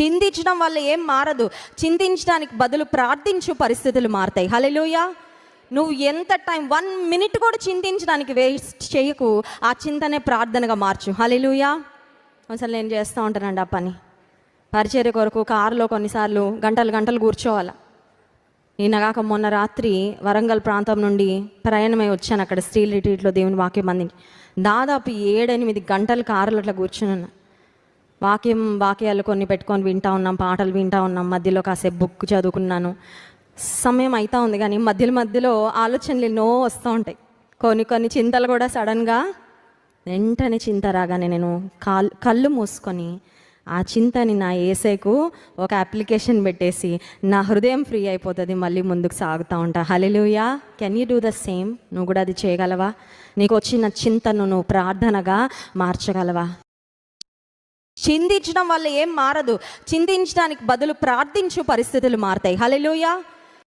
చిందించడం వల్ల ఏం మారదు. చింతించడానికి బదులు ప్రార్థించు పరిస్థితులు మారతాయి. హల్లెలూయా. నువ్వు ఎంత టైం వన్ మినిట్ కూడా చింతించడానికి వేస్ట్ చేయకు. ఆ చింతనే ప్రార్థనగా మార్చు. హల్లెలూయా. అసలు నేను చేస్తూ ఉంటానండి ఆ పని. పరిచర్య కొరకు కారులో కొన్నిసార్లు గంటలు గంటలు కూర్చోవాలి. నిన్నగాక మొన్న రాత్రి వరంగల్ ప్రాంతం నుండి ప్రయాణమై వచ్చాను అక్కడ స్టీల్ రిట్రీట్లో దేవుని వాక్యం అందించి. దాదాపు ఏడెనిమిది గంటలు కారులో అట్లా కూర్చున్నాను. వాక్యం వాక్యాలు కొన్ని పెట్టుకొని వింటా ఉన్నాం పాటలు వింటా ఉన్నాం మధ్యలో కాసేపు బుక్ చదువుకున్నాను. సమయం అవుతా ఉంది కానీ మధ్యలో మధ్యలో ఆలోచనలు ఎన్నో వస్తూ ఉంటాయి. కొన్ని కొన్ని చింతలు కూడా సడన్గా వెంటనే చింత రాగానే నేను కాల్ కళ్ళు మూసుకొని ఆ చింతని నా ఏసేకు ఒక అప్లికేషన్ పెట్టేసి నా హృదయం ఫ్రీ అయిపోతుంది మళ్ళీ ముందుకు సాగుతూ ఉంటా. Hallelujah can you do the same? నువ్వు కూడా అది చేయగలవా? నీకు వచ్చిన చింతను నువ్వు ప్రార్థనగా మార్చగలవా? చిందించడం వల్ల ఏం మారదు. చిందించడానికి బదులు ప్రార్థించు పరిస్థితులు మారతాయి. హల్లెలూయా.